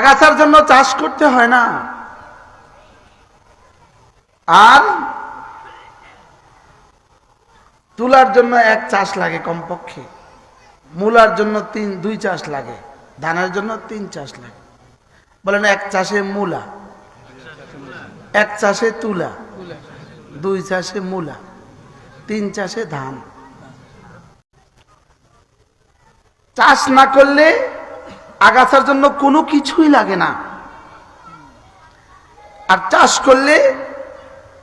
আগাছার জন্য চাষ করতে হয় না। আর তুলার জন্য এক চাষ লাগে কমপক্ষে। মূলার জন্য তিন, দুই চাষ লাগে। ধানের জন্য তিন চাষ লাগে। বলেন এক চাষে মূলা, এক চাষে তুলা, দুই চাষে মূলা, তিন চাষে ধান। চাষ না করলে আগাছার জন্য কোনো কিছুই লাগে না। আর চাষ করলে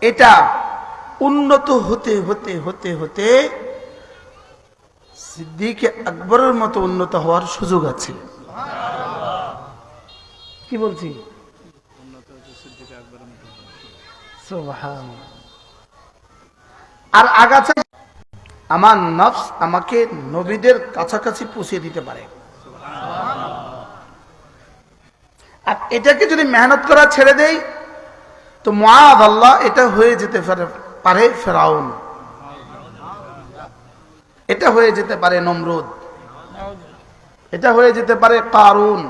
এটা উন্নত হতে হতে হতে হতে সিদ্দিক আকবরের মতো উন্নত হওয়ার সুযোগ আছে। কি বলছি? আর আগাছা আমার নফস আমাকে নবীদের কাছাকাছি পৌঁছে দিতে পারে। আর এটাকে যদি মেহনত করা ছেড়ে দেই, তো মহাদ আল্লাহ এটা হয়ে যেতে পারে ফেরাউন। এটা হয়ে যেতে পারে নমরুদ। এটা হয়ে যেতে পারে কারুন।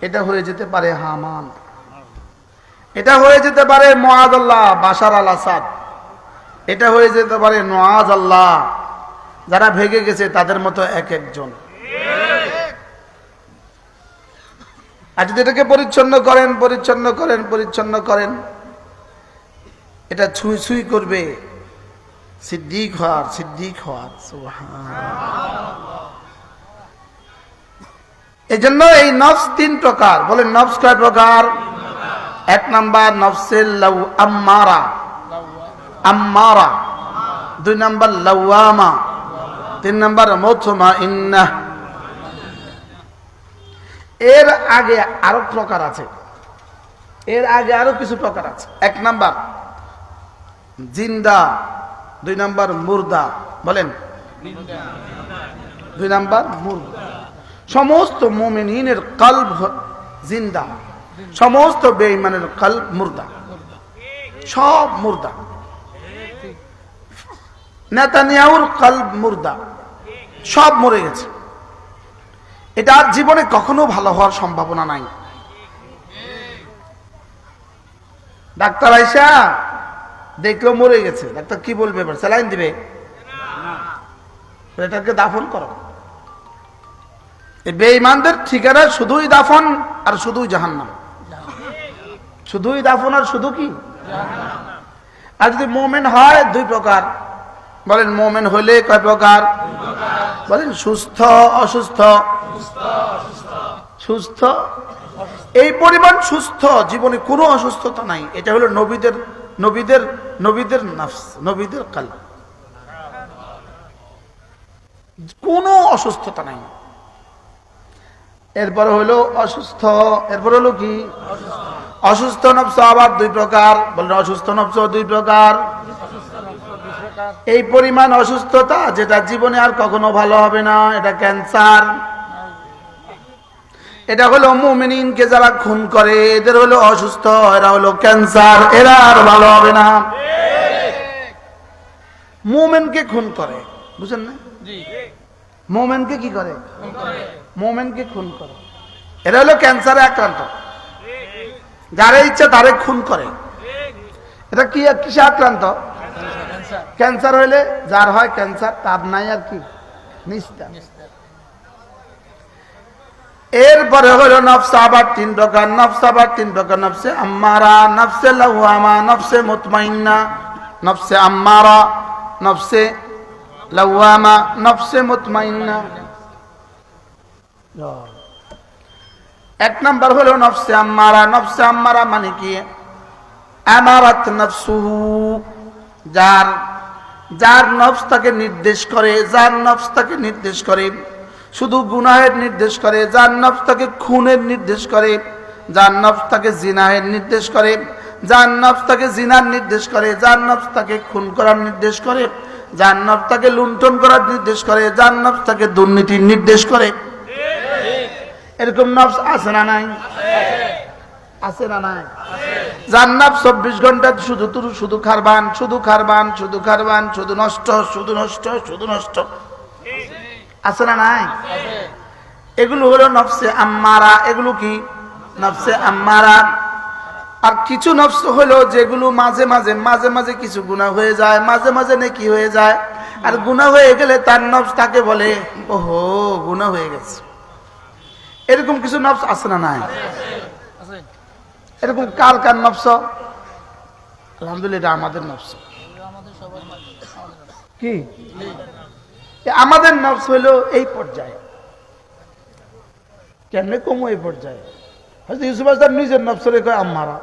এটা হয়ে যেতে পারে হামান। এটা হয়ে যেতে পারে মহাদ আল্লাহ বাসার আল আসাদ। এটা হয়ে যেতে পারে নওয়াজ আল্লাহ। যারা ভেগে গেছে, তাদের মতো এক একজন আর যদি এটাকে পরিচ্ছন্ন করেন পরিচ্ছন্ন করেন পরিচ্ছন্ন করেন, এটা ছুঁই ছুঁই করবে। সিদ্দিক হওয়ার সিদ্দিক হওয়ার এই জন্য এই নফস তিন প্রকার। বলে নফস কয় প্রকার? এক নাম্বার নফসের লাউ আম্মারা। আম্মারা। দুই নাম্বার লাউয়ামা। তিন নাম্বার মৌথমা ইন্না এর আগে আরও প্রকার আছে। এর আগে আরও কিছু প্রকার আছে। এক নাম্বার, জিন্দা। দুই নাম্বার, মুর্দা। বলেন। দুই নাম্বার, মুর্দা। সমস্ত মোমিনের কল্ব জিন্দা। সমস্ত বেঈমানের কল্ব মুর্দা। সব মুর্দা। নেতানিয়াউর কল্ব মুর্দা। সব মরে গেছে। এটা আর জীবনে কখনো ভালো হওয়ার সম্ভাবনা নাই। ডাক্তার আইসা দেখল মরে গেছে। ডাক্তার কি বলবে এবার? স্যালাইন দিবে? এটাকে দাফন করো। বেঈমানদের ঠিকানা শুধুই দাফন আর শুধুই জাহান্নাম। শুধুই দাফন আর শুধু কি? আর যদি মোমেন হয়, দুই প্রকার। বলেন, মোমেন হলে কয় প্রকার? বলেন, সুস্থ, অসুস্থ? সুস্থ। এই পরিমাণ সুস্থ, জীবনে কোনো অসুস্থতা নাই। এটা হলো নবীদের নবীদের নবীদের নফস, নবীদের কাল কোনো অসুস্থতা নাই। এরপর হলো অসুস্থ, এরপর হলো কি? অসুস্থ নফস আবার দুই প্রকার। বলেন, অসুস্থ নফস দুই প্রকার। এই পরিমাণ অসুস্থতা যেটা জীবনে আর কখনো ভালো হবে না এটা ক্যান্সার। এটা হলো মুমিনিনকে যারা খুন করে এদের হলো অসুস্থ এরা হলো ক্যান্সার এরা আর ভালো হবে না। মোমেনকে খুন করে বুঝেন না? মোমেনকে কি করে? মোমেনকে খুন করে। এরা হলো ক্যান্সারে আক্রান্ত। যারা ইচ্ছা তারে খুন করে। এটা কি কিসে আক্রান্ত? ক্যান্সার হইলে যার হয় ক্যান্সার তার নাই আর কি? নিস্তার। এরপরে হলো নফস আবার তিন প্রকার নফস আবার তিন প্রকার নফসে আম্মারা নফসে লাউয়ামা নফসে মুতমাইন্না নফসে আম্মারা নফসে লাউয়ামা নফসে মুতমাইন্না। এক নাম্বার হলো নফসে আম্মারা নফসে আম্মারা মানে কি? আমারাত নফসুহু যার যার নফস তাকে নির্দেশ করে, যার নফস তাকে নির্দেশ করে, শুধু গুনাহের নির্দেশ করে, যার নফস তাকে খুনের নির্দেশ করে, যার নফস তাকে জিনাহের নির্দেশ করে, যার নফস তাকে জিনার নির্দেশ করে, যার নফস তাকে খুন করার নির্দেশ করে, যার নফস তাকে লুণ্ঠন করার নির্দেশ করে, যার নফস তাকে দুর্নীতির নির্দেশ করে। এরকম নফস আছে না নাই? আছে না নাই? জান্নাত চব্বিশ ঘণ্টা শুধু শুধু খারবান শুধু খারবান শুধু খারবান, শুধু নষ্ট শুধু নষ্ট শুধু নষ্ট। আছে না নাই? এগুলো হলো নফসে আম্মারা। এগুলো কি? নফসে আম্মারা। আর কিছু নফস হলো যেগুলো মাঝে মাঝে মাঝে মাঝে কিছু গুণা হয়ে যায়, মাঝে মাঝে নেকি হয়ে যায়। আর গুণা হয়ে গেলে তার নফস তাকে বলে, ওহো গুণা হয়ে গেছে। এরকম কিছু নফস আছে না নাই? এরকম কার কার নফস? আলহামদুলিল্লাহ, আমাদের নফস। কি? আমাদের নফস হলো এই পর্যায়ে। কেমনে কমো এই পর্যায়ে? হয়তো ইউসুফ আসলাম, নিজের নফসরে কয়, আম্মারা।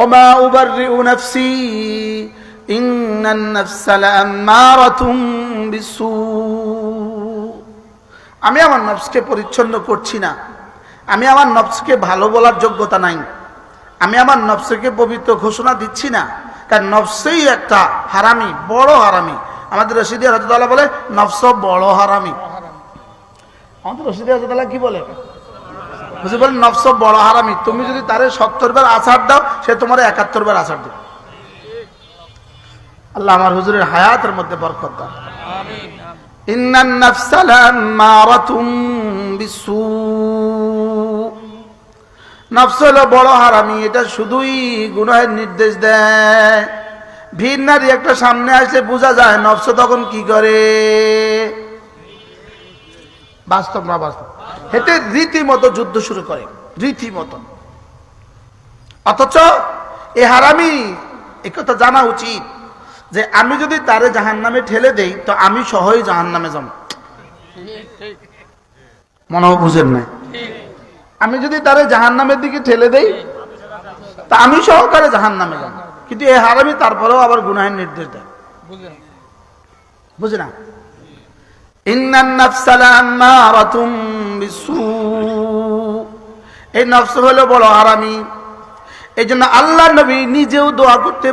ওমা উবাররিউ নাফসি, ইন্নান নাফসা লাআম্মারাতুম বিসু। আমি আমার নফসকে পরিচ্ছন্ন করছি না। আমি আমার নফসকে ভালো বলার যোগ্যতা নাই। আমি আমার নফসকে পবিত্র ঘোষণা দিচ্ছি না। কারণ নফসেই একটা হারামি বড় হারামি। আমাদের রশিদি রাজদাল্লাহ বলে নফস বড় হারামি। আমাদের রশিদি রাজদাল্লাহ কি বলে? বুঝতে বলেন নফস বড় হারামি। তুমি যদি তারে সত্তর বার আছাড় দাও সে তোমার একাত্তর বার আছাড় দেবে। আল্লাহ আমার হুজুরের হায়াতের মধ্যে বরকত দাও ইন্নান নাফসা লাম্মারাতুম বিসু। নফস হলো বড় হারামি, এটা শুধুই গুনাহের নির্দেশ দেয়। ভিড় নারী একটা সামনে আসলে বোঝা যায় নফস তখন কি করে? বাস্তব না বাস্তব? হেঁটে রীতিমতো যুদ্ধ শুরু করে, রীতিমতো। অথচ এ হারামি একথা জানা উচিত যে আমি যদি তারে জাহান নামে ঠেলে দেই, তো আমি সহই জাহান নামে যাব। মনে হয় বুঝেন নাই? আমি যদি তারে জাহান নামের দিকে ঠেলে দেই, তা আমি সহকারে জাহান নামে যাব। কিন্তু এ হারামি তারপরেও আবার গুনাহের নির্দেশ দেয়। বুঝে না? এই নফস হলো বড় হারামি। এই জন্য আল্লাহ নবী নিজেও দোয়া করতে